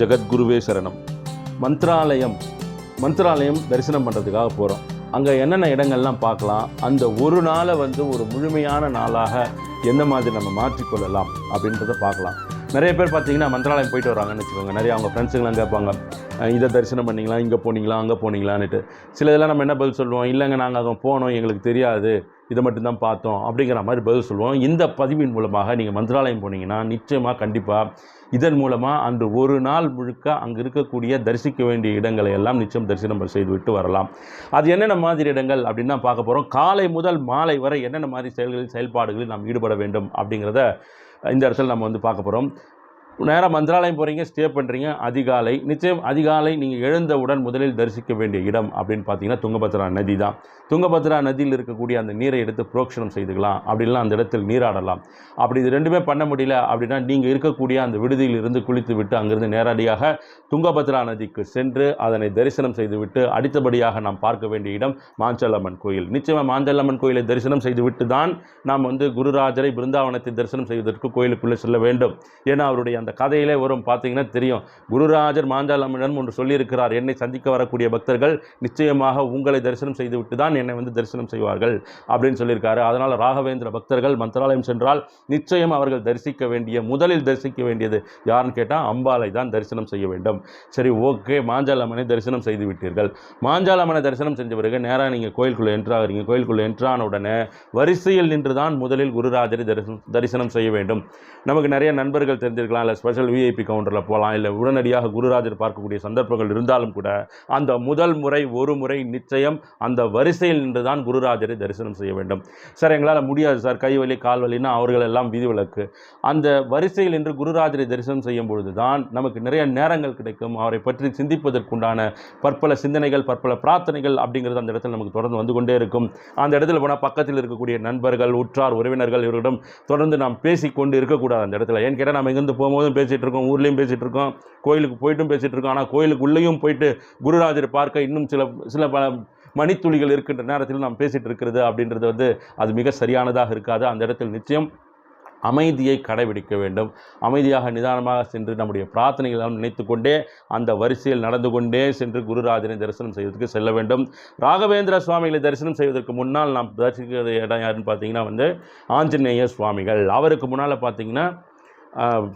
ஜெகத்குருவே சரணம். மந்த்ராலயம் மந்த்ராலயம் தரிசனம் பண்ணுறதுக்காக போகிறோம் அங்கே என்னென்ன இடங்கள்லாம் பார்க்கலாம்? அந்த ஒரு நாளை வந்து ஒரு முழுமையான நாளாக எந்த மாதிரி நம்ம மாற்றிக்கொள்ளலாம் அப்படின்றத பார்க்கலாம். நிறைய பேர் பார்த்தீங்கன்னா மந்திராலயம் போயிட்டு வராங்கன்னு வச்சுக்கோங்க. நிறைய அவங்க ஃப்ரெண்ட்ஸுங்களாம் கேட்பாங்க. இதை தரிசனம் பண்ணிங்களா? இங்கே போனீங்களா? அங்கே போனீங்களான்னுட்டு. சில இதெல்லாம் நம்ம என்ன பதில் சொல்லுவோம்? இல்லைங்க நாங்கள் அங்கே போனோம் எங்களுக்கு தெரியாது. இதை மட்டும்தான் பார்த்தோம் அப்படிங்கிற மாதிரி பதில் சொல்லுவோம். இந்த பதிவின் மூலமாக நீங்கள் மந்திராலயம் போனீங்கன்னா நிச்சயமாக கண்டிப்பாக இதன் மூலமாக அன்று ஒரு நாள் முழுக்க அங்கே இருக்கக்கூடிய தரிசிக்க வேண்டிய இடங்களை எல்லாம் நிச்சயம் தரிசனம் செய்துவிட்டு வரலாம். அது என்னென்ன மாதிரி இடங்கள் அப்படின்னு தான் பார்க்க போகிறோம் காலை முதல் மாலை வரை என்னென்ன மாதிரி செயல்களில் செயல்பாடுகளில் நாம் ஈடுபட வேண்டும் அப்படிங்கிறத இந்த இடத்துல நம்ம வந்து பார்க்க போகிறோம் நேராக மந்திராலயம் போகிறீங்க ஸ்டே பண்ணுறீங்க அதிகாலை நிச்சயம் அதிகாலை நீங்கள் எழுந்தவுடன் முதலில் தரிசிக்க வேண்டிய இடம் அப்படின்னு பார்த்தீங்கன்னா துங்கபத்ரா நதி தான். துங்கபத்ரா நதியில் இருக்கக்கூடிய அந்த நீரை எடுத்து புரோக்ஷனம் செய்துக்கலாம். அப்படின்லாம் அந்த இடத்தில் நீராடலாம். அப்படி இது ரெண்டுமே பண்ண முடியல அப்படின்னா நீங்கள் இருக்கக்கூடிய அந்த விடுதியில் இருந்து குளித்து விட்டு அங்கிருந்து நேரடியாக துங்கபத்ரா நதிக்கு சென்று அதனை தரிசனம் செய்துவிட்டு அடுத்தபடியாக நாம் பார்க்க வேண்டிய இடம் மாஞ்சல்லம்மன் கோயில். நிச்சயமாக மாஞ்சல்லம்மன் கோயிலை தரிசனம் செய்துவிட்டு தான் நாம் வந்து குருராஜரை பிருந்தாவனத்தை தரிசனம் செய்வதற்கு கோயிலுக்குள்ளே செல்ல வேண்டும். ஏன்னா அவருடைய அந்த கதையிலே வரும் பார்த்தீங்கன்னா தெரியும். குருராஜர் மாஞ்சாலம்மனிடம் ஒன்று சொல்லியிருக்கிறார் என்னை சந்திக்க வரக்கூடிய பக்தர்கள் நிச்சயமாக உங்களை தரிசனம் செய்துவிட்டு தான் என்னை வந்து தரிசனம் செய்வார்கள் அப்படின்னு சொல்லியிருக்காரு. அதனால் ராகவேந்திர பக்தர்கள் மந்திராலயம் சென்றால் நிச்சயம் அவர்கள் தரிசிக்க வேண்டிய முதலில் தரிசிக்க வேண்டியது யாருன்னு கேட்டால் அம்பாலை தான் தரிசனம் செய்ய வேண்டும். சரி ஓகே மாஞ்சாலம்மனை தரிசனம் செய்து விட்டீர்கள் மாஞ்சாலம்மனை தரிசனம் செஞ்ச பிறகு நேராக நீங்கள் கோயிலுக்குள்ளே என்ட்ராகிறீங்க. கோயிலுக்குள்ளே என்ட்ரான உடனே வரிசையில் நின்று தான் முதலில் குருராஜரை தரிசனம் தரிசனம் செய்ய வேண்டும். நமக்கு நிறைய நண்பர்கள் தெரிஞ்சிருக்கலாம். இல்லை ஸ்பெஷல் விஐபி கவுண்டரில் போகலாம் இல்லை உடனடியாக குருராஜர் பார்க்கக்கூடிய சந்தர்ப்பங்கள் இருந்தாலும் கூட அந்த முதல் முறை ஒரு முறை நிச்சயம் அந்த வரிசையில் நின்று தான் குருராஜரை தரிசனம் செய்ய வேண்டும். சார் எங்களால் முடியாது சார் கை வலி கால் வலின்னா அவர்கள் எல்லாம் விதிவிலக்கு அந்த வரிசையில் நின்று குருராஜரை தரிசனம் செய்யும் பொழுது தான் நமக்கு நிறைய நேரங்கள் கிடைக்கும். அவரை பற்றி சிந்திப்பதற்குண்டான பற்பல சிந்தனைகள் பற்பல பிரார்த்தனைகள் அப்படிங்கிறது அந்த இடத்துல நமக்கு தொடர்ந்து வந்து கொண்டே இருக்கும். அந்த இடத்துல போனால் பக்கத்தில் இருக்கக்கூடிய நண்பர்கள் உற்றார் உறவினர்கள் இவர்களிடம் தொடர்ந்து நாம் பேசிக்கொண்டு இருக்கக்கூடாது அந்த இடத்துல. ஏன் கேட்டால் நம்ம எங்கேருந்து போகும்போதும் பேசிகிட்டு இருக்கோம் ஊர்லேயும் பேசிகிட்டு இருக்கோம் கோயிலுக்கு போயிட்டும் பேசிகிட்டு இருக்கோம். ஆனால் கோயிலுக்கு உள்ளேயும் போயிட்டு குருராஜரை பார்க்க இன்னும் சில சில பல மணித்துளிகள் இருக்கின்ற நேரத்தில் நாம் பேசிகிட்டு இருக்கிறது அப்படின்றது வந்து அது மிக சரியானதாக இருக்காது. அந்த இடத்தில் நிச்சயம் அமைதியை கடைபிடிக்க வேண்டும். அமைதியாக நிதானமாக சென்று நம்முடைய பிரார்த்தனைகளை நினைத்து கொண்டே அந்த வரிசையில் நடந்து கொண்டே சென்று குருராஜனை தரிசனம் செய்வதற்கு செல்ல வேண்டும். ராகவேந்திர சுவாமிகளை தரிசனம் செய்வதற்கு முன்னால் நாம் தரிசிக்கிற இடம் யாருன்னு பார்த்தீங்கன்னா வந்து ஆஞ்சநேய சுவாமிகள். அவருக்கு முன்னால் பார்த்தீங்கன்னா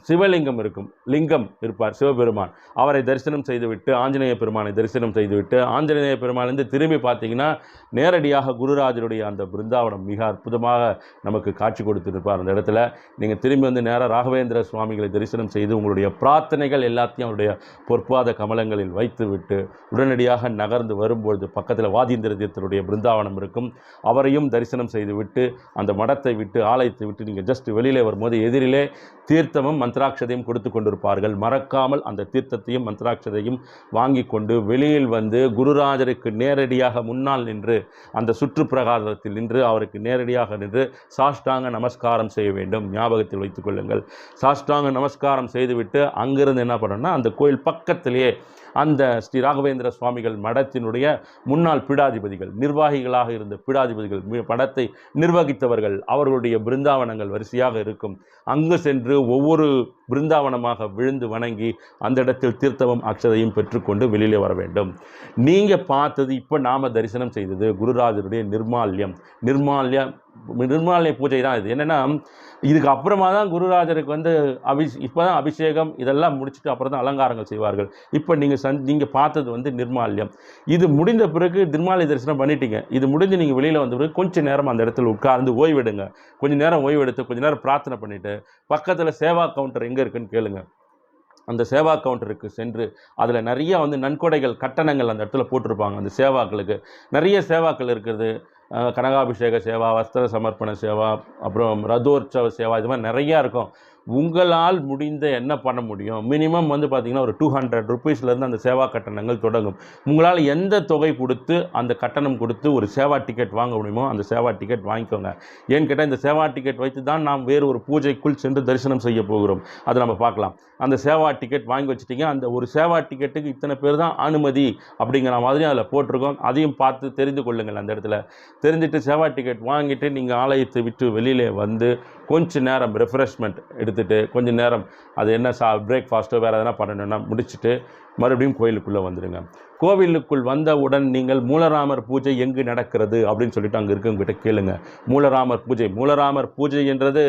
சிவலிங்கம் இருக்கும். லிங்கம் இருப்பார் சிவபெருமான். அவரை தரிசனம் செய்துவிட்டு ஆஞ்சநேய பெருமானை தரிசனம் செய்துவிட்டு ஆஞ்சநேய பெருமானிலிருந்து திரும்பி பார்த்தீங்கன்னா நேரடியாக குருராஜருடைய அந்த பிருந்தாவனம் மிக அற்புதமாக நமக்கு காட்சி கொடுத்துருப்பார் அந்த இடத்துல. நீங்கள் திரும்பி வந்து நேராக ராகவேந்திர சுவாமிகளை தரிசனம் செய்து உங்களுடைய பிரார்த்தனைகள் எல்லாத்தையும் அவருடைய பொற்பாத கமலங்களில் வைத்துவிட்டு உடனடியாக நகர்ந்து வரும்பொழுது பக்கத்தில் வாதீந்திர தீர்த்தருடைய பிருந்தாவனம் இருக்கும். அவரையும் தரிசனம் செய்துவிட்டு அந்த மடத்தை விட்டு ஆலயத்தை விட்டு நீங்கள் ஜஸ்ட் வெளியிலே வரும்போது எதிரிலே தீர்த்தமும் மந்திராட்சதையும் கொடுத்து கொண்டு கொண்டிருப்பார்கள் மறக்காமல் அந்த தீர்த்தத்தையும் மந்திராட்சதையும் வாங்கி கொண்டு வெளியில் வந்து குருராஜருக்கு நேரடியாக முன்னால் நின்று அந்த சுற்றுப்பிரகாரத்தில் நின்று அவருக்கு நேரடியாக நின்று சாஷ்டாங்க நமஸ்காரம் செய்ய வேண்டும். ஞாபகத்தில் வைத்துக் கொள்ளுங்கள். சாஷ்டாங்க நமஸ்காரம் செய்துவிட்டு அங்கிருந்து என்ன பண்ணணும்னா அந்த கோயில் பக்கத்திலேயே அந்த ஸ்ரீ ராகவேந்திர சுவாமிகள் மடத்தினுடைய முன்னாள் பீடாதிபதிகள் நிர்வாகிகளாக இருந்த பீடாதிபதிகள் படத்தை நிர்வகித்தவர்கள் அவர்களுடைய பிருந்தாவனங்கள் வரிசையாக இருக்கும். அங்கு சென்று ஒவ்வொரு பிருந்தாவனமாக விழுந்து வணங்கி அந்த இடத்தில் தீர்த்தமும் அக்ஷதையும் பெற்றுக்கொண்டு வெளியிலே வர வேண்டும். நீங்கள் பார்த்தது இப்போ நாம் தரிசனம் செய்தது குருராஜருடைய நிர்மால்யம். நிர்மால்யம் நிர்மாலய பூஜை தான் இது. என்னென்னா இதுக்கு அப்புறமா தான் குருராஜருக்கு வந்து அபி இப்போ தான் அபிஷேகம் இதெல்லாம் முடிச்சுட்டு அப்புறம் தான் அலங்காரங்கள் செய்வார்கள். இப்போ நீங்கள் சந் நீங்கள் பார்த்தது வந்து நிர்மால்யம். இது முடிந்த பிறகு நிர்மாலய தரிசனம் பண்ணிட்டீங்க. இது முடிஞ்சு நீங்கள் வெளியில் வந்த பிறகு கொஞ்சம் நேரம் அந்த இடத்துல உட்கார்ந்து ஓய்வெடுங்க. கொஞ்சம் நேரம் ஓய்வெடுத்து கொஞ்சம் நேரம் பிரார்த்தனை பண்ணிவிட்டு பக்கத்தில் சேவா கவுண்டர் எங்கே இருக்குன்னு கேளுங்க. அந்த சேவா கவுண்டருக்கு சென்று அதில் நிறைய வந்து நன்கொடைகள் கட்டணங்கள் அந்த இடத்துல போட்டிருப்பாங்க. அந்த சேவாக்களுக்கு நிறைய சேவாக்கள் இருக்கிறது கனகாபிஷேக சேவா வஸ்திர சமர்ப்பண சேவா அப்புறம் ரதோற்சவ சேவா இது மாதிரி நிறையா இருக்கும். உங்களால் முடிந்த என்ன பண்ண முடியும்? மினிமம் வந்து பார்த்திங்கன்னா ஒரு டூ ஹண்ட்ரட் ருபீஸ்லேருந்து அந்த சேவா கட்டணங்கள் தொடங்கும். உங்களால் எந்த தொகை கொடுத்து அந்த கட்டணம் கொடுத்து ஒரு சேவா டிக்கெட் வாங்க முடியுமோ அந்த சேவா டிக்கெட் வாங்கிக்கோங்க. ஏன்னு கேட்டால் இந்த சேவா டிக்கெட் வைத்து தான் நாம் வேறு ஒரு பூஜைக்குள் சென்று தரிசனம் செய்ய போகிறோம். அதை நம்ம பார்க்கலாம். அந்த சேவா டிக்கெட் வாங்கி வச்சுட்டிங்க. அந்த ஒரு சேவா டிக்கெட்டுக்கு இத்தனை பேர் தான் அனுமதி அப்படிங்கிற மாதிரி அதில் போட்டிருக்கோம். அதையும் பார்த்து தெரிந்து கொள்ளுங்கள் அந்த இடத்துல. தெரிஞ்சுட்டு சேவா டிக்கெட் வாங்கிட்டு நீங்கள் ஆலயத்தை விட்டு வெளியிலே வந்து கொஞ்ச நேரம் ரெஃப்ரெஷ்மெண்ட் எடுத்துகிட்டு எடுத்துட்டு நேரம் அது என்ன சா பிரேக்ஃபாஸ்ட்டோ வேறு எதனா பண்ணணும்னா முடிச்சுட்டு மறுபடியும் கோயிலுக்குள்ளே வந்துடுங்க கோவிலுக்குள் வந்தவுடன் நீங்கள் மூலராமர் பூஜை எங்கு நடக்கிறது அப்படின்னு சொல்லிட்டு அங்கே இருக்கவங்ககிட்ட கேளுங்க. மூலராமர் பூஜை மூலராமர் பூஜை என்றது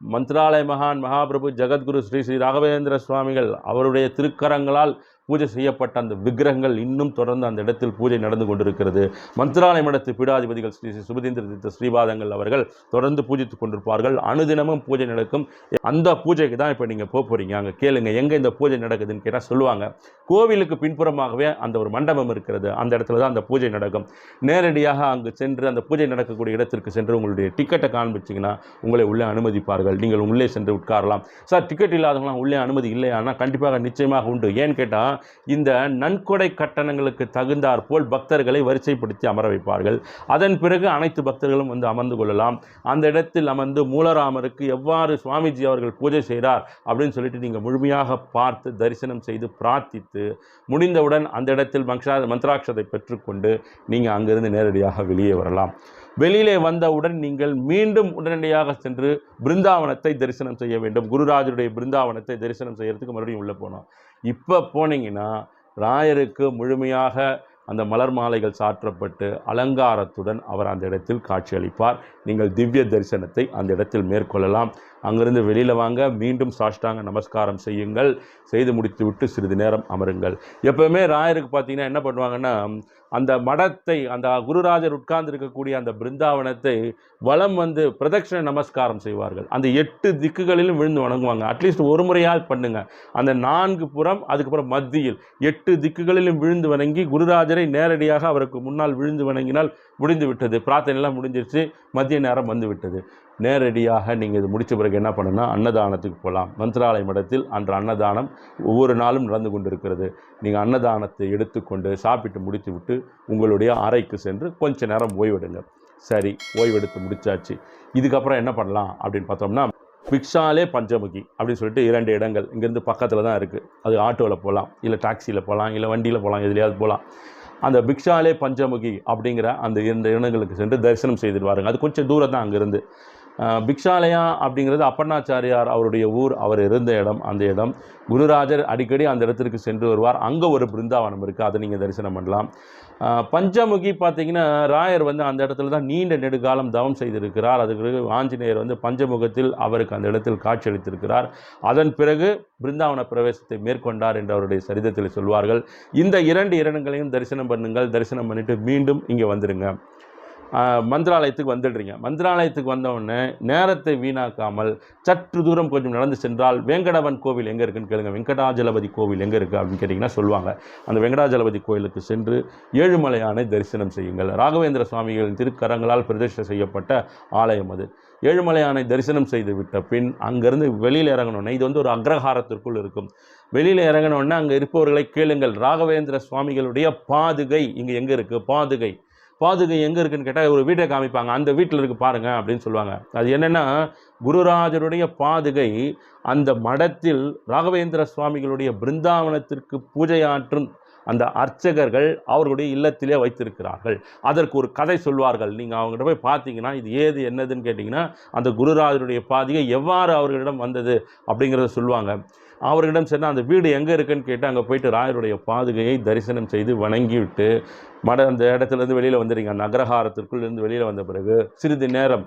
மந்திராலய மகான் மகாபிரபு ஜெகத்குரு ஸ்ரீ ஸ்ரீ ராகவேந்திர சுவாமிகள் அவருடைய திருக்கரங்களால் பூஜை செய்யப்பட்ட அந்த விக்கிரகங்கள் இன்னும் தொடர்ந்து அந்த இடத்தில் பூஜை நடந்து கொண்டிருக்கிறது. மந்திராலய மடத்து பீடாதிபதிகள் ஸ்ரீ ஸ்ரீ சுபதீந்திர தீர்த்த ஸ்ரீபாதங்கள் அவர்கள் தொடர்ந்து பூஜித்துக் கொண்டிருப்பார்கள். அனுதினமும் பூஜை நடக்கும். அந்த பூஜைக்கு தான் இப்போ நீங்கள் போக போகிறீங்க அங்கே கேளுங்க. எங்கே இந்த பூஜை நடக்குதுன்னு கேட்டால் சொல்லுவாங்க. கோவிலுக்கு பின்புறமாகவே அந்த ஒரு மண்டபம் இருக்கிறது. அந்த இடத்துல தான் அந்த பூஜை நடக்கும். நேரடியாக அங்கு சென்று அந்த பூஜை நடக்கக்கூடிய இடத்திற்கு சென்று உங்களுடைய டிக்கெட்டை காண்பிச்சிங்கன்னா உங்களை உள்ளே அனுமதிப்பார்கள். நீங்கள் உள்ளே சென்று உட்காரலாம். சார் டிக்கெட் இல்லாதவங்களாம் உள்ளே அனுமதி இல்லையானா? கண்டிப்பாக நிச்சயமாக உண்டு. ஏன்னு கேட்டால் இந்த நன்கொடை கட்டணங்களுக்கு தகுந்தாற் போல் பக்தர்களை வரிசைப்படுத்தி அமர வைப்பார்கள். அதன் பிறகு அனைத்து பக்தர்களும் வந்து அமர்ந்து கொள்ளலாம். அந்த இடத்தில் அமர்ந்து மூலராமருக்கு எவ்வாறு சுவாமிஜி அவர்கள் பூஜை செய்கிறார் அப்படின்னு சொல்லிட்டு நீங்கள் முழுமையாக பார்த்து தரிசனம் செய்து பிரார்த்தித்து முடிந்தவுடன் அந்த இடத்தில் மக்ஷா மந்திராட்சதை பெற்றுக்கொண்டு நீங்கள் அங்கிருந்து நேரடியாக வெளியே வரலாம். வெளியிலே வந்தவுடன் நீங்கள் மீண்டும் உடனடியாக சென்று பிருந்தாவனத்தை தரிசனம் செய்ய வேண்டும். குருராஜருடைய பிருந்தாவனத்தை தரிசனம் செய்யறதுக்கு மறுபடியும் உள்ளே போனோம் இப்போ போனீங்கன்னா ராயருக்கு முழுமையாக அந்த மலர் மாலைகள் சாற்றப்பட்டு அலங்காரத்துடன் அவர் அந்த இடத்தில் காட்சியளிப்பார். நீங்கள் திவ்ய தரிசனத்தை அந்த இடத்தில் மேற்கொள்ளலாம். அங்கிருந்து வெளியில் வாங்க. மீண்டும் சாஷ்டாங்க நமஸ்காரம் செய்யுங்கள். செய்து முடித்துவிட்டு சிறிது நேரம் அமருங்கள். எப்பவுமே ராயருக்கு பார்த்தீங்கன்னா என்ன பண்ணுவாங்கன்னா அந்த மடத்தை அந்த குருராஜர் உட்கார்ந்து இருக்கக்கூடிய அந்த பிருந்தாவனத்தை வலம் வந்து பிரதட்சிண நமஸ்காரம் செய்வார்கள். அந்த எட்டு திக்குகளிலும் விழுந்து வணங்குவாங்க. அட்லீஸ்ட் ஒரு முறையால் பண்ணுங்க. அந்த நான்கு புறம் அதுக்கப்புறம் மத்தியில் எட்டு திக்குகளிலும் விழுந்து வணங்கி குருராஜரை நேரடியாக அவருக்கு முன்னால் விழுந்து வணங்கினால் முடிந்து விட்டது பிரார்த்தனை எல்லாம் முடிஞ்சிருச்சு. மதிய நேரம் வந்து விட்டது நேரடியாக நீங்கள் இது முடித்த பிறகு என்ன பண்ணணும்னா அன்னதானத்துக்கு போகலாம் மந்திராலய மடத்தில் அன்று அன்னதானம் ஒவ்வொரு நாளும் நடந்து கொண்டிருக்கிறது. நீங்கள் அன்னதானத்தை எடுத்துக்கொண்டு சாப்பிட்டு முடித்து விட்டு உங்களுடைய அறைக்கு சென்று கொஞ்ச நேரம் ஓய்வெடுங்க. சரி ஓய்வெடுத்து முடிச்சாச்சு. இதுக்கப்புறம் என்ன பண்ணலாம் அப்படின்னு பார்த்தோம்னா பிக்ஷாலே பஞ்சமுகி அப்படின்னு சொல்லிட்டு இரண்டு இடங்கள் இங்கேருந்து பக்கத்தில் தான் இருக்குது அது ஆட்டோவில் போகலாம் இல்லை டாக்ஸியில் போகலாம் இல்லை வண்டியில் போகலாம் எதுலையாவது போகலாம் அந்த பிக்ஷாலே பஞ்சமுகி அப்படிங்கிற அந்த இரண்டு இடங்களுக்கு சென்று தரிசனம் செய்துட்டு வாருங்க. அது கொஞ்சம் தூரம் தான் அங்கேருந்து. பிக்ஷாலயா அப்படிங்கிறது அப்பண்ணாச்சாரியார் அவருடைய ஊர். அவர் இருந்த இடம் அந்த இடம். குருராஜர் அடிக்கடி அந்த இடத்திற்கு சென்று வருவார். அங்கே ஒரு பிருந்தாவனம் இருக்குது அதை நீங்கள் தரிசனம் பண்ணலாம். பஞ்சமுகி பார்த்தீங்கன்னா ராயர் வந்து அந்த இடத்துல தான் நீண்ட நெடுகாலம் தவம் செய்திருக்கிறார். அதுக்கு பிறகு ஆஞ்சநேயர் வந்து பஞ்சமுகத்தில் அவருக்கு அந்த இடத்தில் காட்சியளித்திருக்கிறார். அதன் பிறகு பிருந்தாவன பிரவேசத்தை மேற்கொண்டார் என்று அவருடைய சரிதத்தில் சொல்வார்கள். இந்த இரண்டு இடங்களையும் தரிசனம் பண்ணுங்கள். தரிசனம் பண்ணிவிட்டு மீண்டும் இங்கே வந்துடுங்க மந்திராலயத்துக்கு வந்துடுறீங்க. மந்திராலயத்துக்கு வந்தவுடனே நேரத்தை வீணாக்காமல் சற்று தூரம் கொஞ்சம் நடந்து சென்றால் வேங்கடவன் கோவில் எங்கே இருக்குன்னு கேளுங்க. வெங்கடாஜலபதி கோவில் எங்கே இருக்குது அப்படின்னு கேட்டிங்கன்னா சொல்லுவாங்க. அந்த வெங்கடாஜலபதி கோயிலுக்கு சென்று ஏழுமலையானை தரிசனம் செய்யுங்கள். ராகவேந்திர சுவாமிகளின் திருக்கரங்களால் பிரதிஷ்டை செய்யப்பட்ட ஆலயம் அது. ஏழுமலையானை தரிசனம் செய்து விட்ட பின் அங்கேருந்து வெளியில் இறங்கணுன்னே இது வந்து ஒரு அக்ரஹாரத்திற்குள் இருக்கும். வெளியில் இறங்கணுன்னே அங்கே இருப்பவர்களை கேளுங்கள். ராகவேந்திர சுவாமிகளுடைய பாதுகை இங்கே எங்கே இருக்குது பாதுகை. பாதுகை எங்கே இருக்குன்னு கேட்டால் ஒரு வீட்டை காமிப்பாங்க. அந்த வீட்டில் இருக்குது பாருங்கள் அப்படின்னு சொல்லுவாங்க. அது என்னென்னா குருராஜருடைய பாதுகை அந்த மடத்தில் ராகவேந்திர சுவாமிகளுடைய பிருந்தாவனத்திற்கு பூஜையாற்றும் அந்த அர்ச்சகர்கள் அவர்களுடைய இல்லத்திலே வைத்திருக்கிறார்கள். அதற்கு ஒரு கதை சொல்வார்கள். நீங்கள் அவங்ககிட்ட போய் பார்த்தீங்கன்னா இது ஏது என்னதுன்னு கேட்டிங்கன்னா அந்த குருராஜருடைய பாதிகை எவ்வாறு அவர்களிடம் வந்தது அப்படிங்கிறத சொல்லுவாங்க அவர்களிடம் சென்று அந்த வீடு எங்கே இருக்குன்னு கேட்டு அங்கே போயிட்டு ராயருடைய பாதுகையை தரிசனம் செய்து வணங்கிவிட்டு மட அந்த இடத்துலேருந்து வெளியில் வந்துடுங்க அந்த அக்ரஹாரத்திற்குள் இருந்து வெளியில் வந்த பிறகு சிறிது நேரம்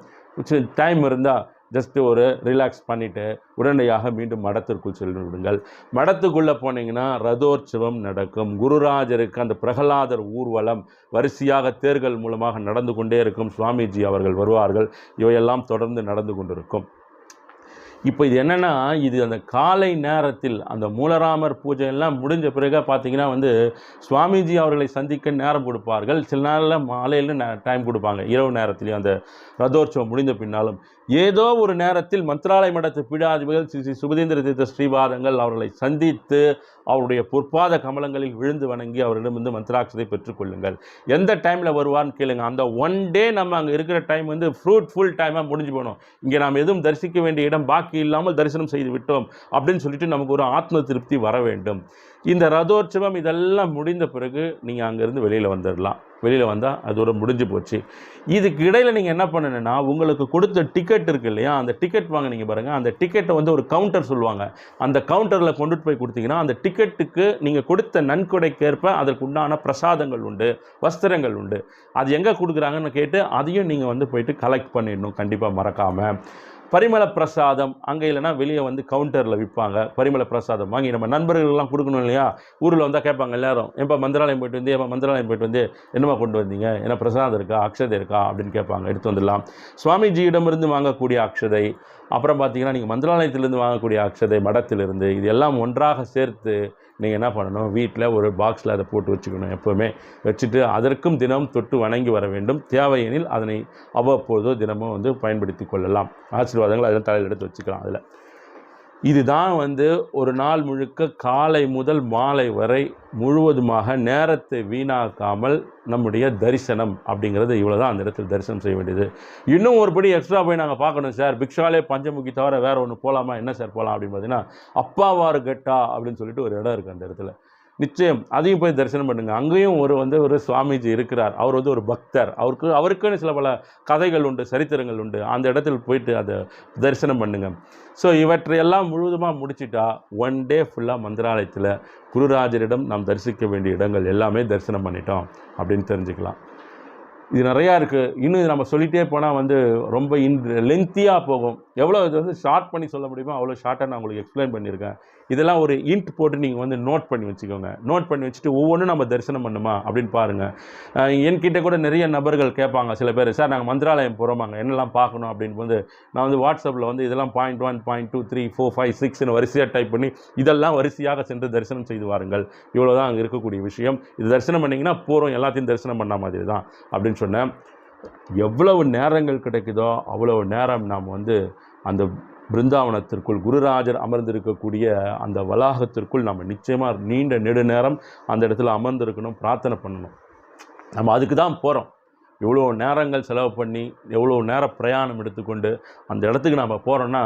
டைம் இருந்தால் ஜஸ்ட்டு ஒரு ரிலாக்ஸ் பண்ணிவிட்டு உடனடியாக மீண்டும் மடத்திற்குள் சென்று விடுங்கள். மடத்துக்குள்ளே போனீங்கன்னா ரதோற்சவம் நடக்கும். குருராஜருக்கு அந்த பிரகலாதர் ஊர்வலம் வரிசையாக தேர்கள் மூலமாக நடந்து கொண்டே இருக்கும். சுவாமிஜி அவர்கள் வருவார்கள். இவையெல்லாம் தொடர்ந்து நடந்து கொண்டிருக்கும். இப்போ இது என்னென்னா இது அந்த காலை நேரத்தில் அந்த மூலராமர் பூஜை எல்லாம் முடிஞ்ச பிறகு பார்த்திங்கன்னா வந்து சுவாமிஜி அவர்களை சந்திக்க நேரம் கொடுப்பார்கள். சில நாளில் மாலையில் டைம் கொடுப்பாங்க. இரவு நேரத்துலேயும் அந்த ரதோற்சவம் முடிந்த பின்னாலும் ஏதோ ஒரு நேரத்தில் மந்திராலய மடத்து பீடாதிபதிகள் ஸ்ரீ ஸ்ரீ சுபதேந்திர தீர்த்த ஸ்ரீவாதங்கள் அவர்களை சந்தித்து அவருடைய பொற்பாத கமலங்களில் விழுந்து வணங்கி அவரிடமிருந்து மந்திராட்சத்தை பெற்றுக்கொள்ளுங்கள் எந்த டைமில் வருவார்னு கேளுங்க. அந்த ஒன் டே நம்ம அங்கே இருக்கிற டைம் வந்து ஃப்ரூட்ஃபுல் டைமாக முடிஞ்சு போகணும் இங்கே நாம் எதுவும் தரிசிக்க வேண்டிய இடம் பாக்கி இல்லாமல் தரிசனம் செய்து விட்டோம் அப்படின்னு சொல்லிட்டு நமக்கு ஒரு ஆத்ம திருப்தி வர வேண்டும். இந்த ரதோற்சவம் இதெல்லாம் முடிந்த பிறகு நீங்கள் அங்கேருந்து வெளியில் வந்துடலாம் வெளியில் வந்தால் அதோட முடிஞ்சு போச்சு. இதுக்கு இடையில் நீங்கள் என்ன பண்ணணும்னா உங்களுக்கு கொடுத்த டிக்கெட் இருக்கு இல்லையா? அந்த டிக்கெட் வாங்கினீங்க பாருங்கள் அந்த டிக்கெட்டை வந்து ஒரு கவுண்டர் சொல்லுவாங்க. அந்த கவுண்டரில் கொண்டுட்டு போய் கொடுத்தீங்கன்னா அந்த டிக்கெட்டுக்கு நீங்கள் கொடுத்த நன்கொடைக்கேற்ப அதற்கு உண்டான பிரசாதங்கள் உண்டு வஸ்திரங்கள் உண்டு. அது எங்கே கொடுக்குறாங்கன்னு கேட்டு அதையும் நீங்கள் வந்து போயிட்டு கலெக்ட் பண்ணிடணும். கண்டிப்பாக மறக்காமல் பரிமள பிரசாதம் அங்கே இல்லைன்னா வெளியே வந்து கவுண்டரில் விற்பாங்க. பரிமள பிரசாதம் வாங்கி நம்ம நண்பர்களுக்கெல்லாம் கொடுக்கணும் இல்லையா? ஊரில் வந்தால் கேட்பாங்க எல்லாரும் ஏப்பா மந்திராலயம் போயிட்டு வந்து ஏப்பா மந்திராலயம் போயிட்டு வந்து என்னமா கொண்டு வந்தீங்க? ஏன்னா பிரசாதம் இருக்கா? அக்ஷதை இருக்கா? அப்படின்னு கேட்பாங்க. எடுத்து வந்துடலாம். சுவாமிஜியிடமிருந்து வாங்கக்கூடிய அக்ஷதை அப்புறம் பார்த்தீங்கன்னா நீங்கள் மந்திராலயத்திலிருந்து வாங்கக்கூடிய அக்ஷதை மடத்திலிருந்து இது எல்லாம் ஒன்றாக சேர்த்து நீங்கள் என்ன பண்ணணும்? வீட்டில் ஒரு பாக்ஸில் அதை போட்டு வச்சுக்கணும் எப்போவுமே. வச்சுட்டு அதற்கும் தினம் தொட்டு வணங்கி வர வேண்டும். தேவையெனில் அதனை அவ்வப்போதோ தினமும் வந்து பயன்படுத்தி கொள்ளலாம். ஆசீர்வாதங்கள் அதில் தலையில் எடுத்து வச்சுக்கலாம் அதில். இதுதான் வந்து ஒரு நாள் முழுக்க காலை முதல் மாலை வரை முழுவதுமாக நேரத்தை வீணாக்காமல் நம்முடைய தரிசனம் அப்படிங்கிறது இவ்வளோ தான் அந்த இடத்துல தரிசனம் செய்ய வேண்டியது. இன்னும் ஒரு படி எக்ஸ்ட்ரா போய் நாங்கள் பார்க்கணும் சார். பிக்ஷாலே பஞ்சமுகி தவிர வேறு ஒன்று போகலாமா என்ன சார் போகலாம் அப்படின்னு பார்த்தீங்கன்னா அப்பாவார் கட்டா அப்படின்னு சொல்லிட்டு ஒரு இடம் இருக்குது அந்த இடத்துல. நிச்சயம். அதையும் போய் தரிசனம் பண்ணுங்கள் அங்கேயும் ஒரு வந்து ஒரு சுவாமிஜி இருக்கிறார். அவர் வந்து ஒரு பக்தர். அவருக்கு அவருக்குன்னு சில பல கதைகள் உண்டு சரித்திரங்கள் உண்டு. அந்த இடத்துல போயிட்டு அதை தரிசனம் பண்ணுங்கள் ஸோ இவற்றையெல்லாம் முழுவதுமாக முடிச்சிட்டா ஒன் டே ஃபுல்லாக மந்திராலயத்தில் குருராஜரிடம் நாம் தரிசிக்க வேண்டிய இடங்கள் எல்லாமே தரிசனம் பண்ணிட்டோம் அப்படின்னு தெரிஞ்சுக்கலாம். இது நிறையா இருக்குது இன்னும் இது நம்ம சொல்லிகிட்டே போனால் வந்து ரொம்ப இன் லென்த்தியாக போகும். எவ்வளோ இது வந்து ஷார்ட் பண்ணி சொல்ல முடியுமோ அவ்வளோ ஷார்ட்டாக நான் உங்களுக்கு எக்ஸ்பிளைன் பண்ணியிருக்கேன் இதெல்லாம் ஒரு இன்ட் போட்டு நீங்கள் வந்து நோட் பண்ணி வச்சுக்கோங்க. நோட் பண்ணி வச்சுட்டு ஒவ்வொன்றும் நம்ம தரிசனம் பண்ணுமா அப்படின்னு பாருங்கள் என்கிட்ட கூட நிறைய நபர்கள் கேட்பாங்க. சில பேர் சார் நாங்கள் மந்திராலயம் போகிறோமாங்க என்னெல்லாம் பார்க்கணும்? அப்படின்னு வந்து நான் வந்து வாட்ஸ்அப்பில் வந்து இதெல்லாம் point one point two three four five சிக்ஸ்னு வரிசையாக டைப் பண்ணி இதெல்லாம் வரிசையாக சென்று தரிசனம் செய்து வாருங்கள். இவ்வளோ தான் அங்கே இருக்கக்கூடிய விஷயம். இது தரிசனம் பண்ணிங்கன்னா போகிறோம் எல்லாத்தையும் தரிசனம் பண்ண மாதிரி தான். அப்படின்னு சொன்னேன். எவ்வளவு நேரங்கள் கிடைக்குதோ அவ்வளவு நேரம் நாம் வந்து அந்த பிருந்தாவனத்திற்குள் குருராஜர் அமர்ந்திருக்கக்கூடிய அந்த வளாகத்திற்குள் நம்ம நிச்சயமாக நீண்ட நெடுநேரம் அந்த இடத்துல அமர்ந்திருக்கணும் பிரார்த்தனை பண்ணணும். நம்ம அதுக்கு தான் போகிறோம் எவ்வளோ நேரங்கள் செலவு பண்ணி எவ்வளோ நேரம் பிரயாணம் எடுத்துக்கொண்டு அந்த இடத்துக்கு நம்ம போகிறோன்னா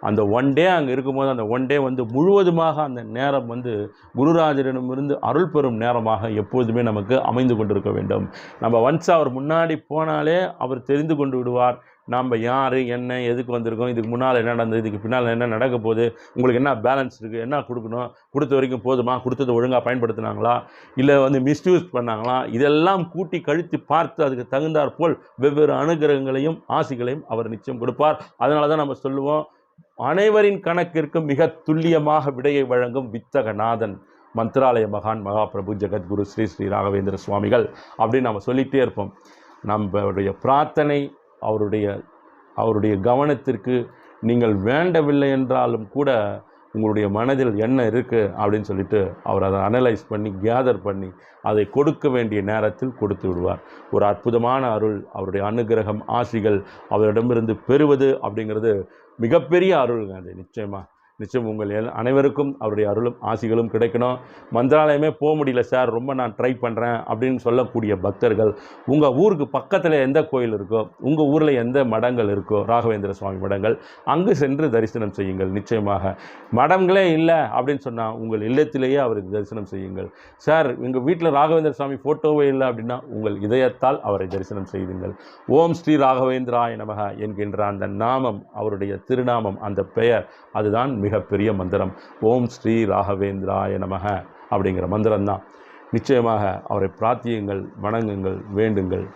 அந்த ஒன் டே அங்கே இருக்கும்போது அந்த ஒன் டே வந்து முழுவதுமாக அந்த நேரம் வந்து குருராஜரிடமிருந்து அருள் பெறும் நேரமாக எப்போதுமே நமக்கு அமைந்து கொண்டிருக்க வேண்டும். நம்ம ஒன்ஸ் அவர் முன்னாடி போனாலே அவர் தெரிந்து கொண்டு விடுவார். நாம் யார் என்ன எதுக்கு வந்திருக்கோம் இதுக்கு முன்னால் என்ன நடந்தது இதுக்கு பின்னால் என்ன நடக்க போகுது உங்களுக்கு என்ன பேலன்ஸ் இருக்குது என்ன கொடுக்கணும் கொடுத்த வரைக்கும் போதுமா கொடுத்ததை ஒழுங்காக பயன்படுத்தினாங்களா இல்லை வந்து மிஸ்யூஸ் பண்ணாங்களா இதெல்லாம் கூட்டி கழித்து பார்த்து அதுக்கு தகுந்தாற் போல் வெவ்வேறு அனுகிரகங்களையும் ஆசிகளையும் அவர் நிச்சயம் கொடுப்பார். அதனால தான் நம்ம சொல்லுவோம் அனைவரின் கணக்கிற்கும் மிக துல்லியமாக விடையை வழங்கும் வித்தகநாதன் மந்திராலய மகான் மகாபிரபு ஜெகத்குரு ஸ்ரீ ஸ்ரீ ராகவேந்திர சுவாமிகள் அப்படின்னு நம்ம சொல்லிகிட்டே இருப்போம். நம்மளுடைய பிரார்த்தனை அவருடைய அவருடைய கவனத்திற்கு நீங்கள் வேண்டவில்லை என்றாலும் கூட உங்களுடைய மனதில் என்ன இருக்குது அப்படின்னு சொல்லிட்டு அவர் அதை அனலைஸ் பண்ணி கேதர் பண்ணி அதை கொடுக்க வேண்டிய நேரத்தில் கொடுத்து விடுவார். ஒரு அற்புதமான அருள் அவருடைய அனுகிரகம் ஆசிகள் அவரிடமிருந்து பெறுவது அப்படிங்கிறது மிகப்பெரிய அருள்ங்க அது நிச்சயமாக நிச்சயம் உங்கள் எல் அனைவருக்கும் அவருடைய அருளும் ஆசிகளும் கிடைக்கணும். மந்திராலயமே போக முடியல சார். ரொம்ப நான் ட்ரை பண்ணுறேன் அப்படின்னு சொல்லக்கூடிய பக்தர்கள் உங்கள் ஊருக்கு பக்கத்தில் எந்த கோயில் இருக்கோ உங்கள் ஊரில் எந்த மடங்கள் இருக்கோ ராகவேந்திர சுவாமி மடங்கள் அங்கு சென்று தரிசனம் செய்யுங்கள் நிச்சயமாக. மடங்களே இல்லை அப்படின்னு சொன்னால் உங்கள் இல்லத்திலேயே அவரை தரிசனம் செய்யுங்கள். சார் எங்கள் வீட்டில் ராகவேந்திர சுவாமி ஃபோட்டோவே இல்லை அப்படின்னா உங்கள் இதயத்தால் அவரை தரிசனம் செய்யுங்கள் ஓம் ஸ்ரீ ராகவேந்திராய நமக என்கின்ற அந்த நாமம் அவருடைய திருநாமம் அந்த பெயர் அதுதான் மிகப்பெரிய மந்திரம். ஓம் ஸ்ரீ ராகவேந்திராய நமக அப்படிங்கிற மந்திரம்தான். நிச்சயமாக அவரை பிரார்த்தியுங்கள் வணங்குங்கள் வேண்டுங்கள்.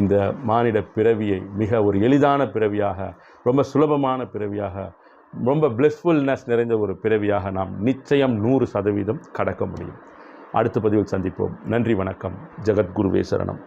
இந்த மானிட பிறவியை மிக ஒரு எளிதான பிறவியாக ரொம்ப சுலபமான பிறவியாக ரொம்ப பிளெஸ்ஃபுல்னஸ் நிறைந்த ஒரு பிறவியாக நாம் நிச்சயம் நூறு சதவீதம் கடக்க முடியும். அடுத்த பதிவில் சந்திப்போம். நன்றி வணக்கம். ஜெகத்குருவே சரணம்.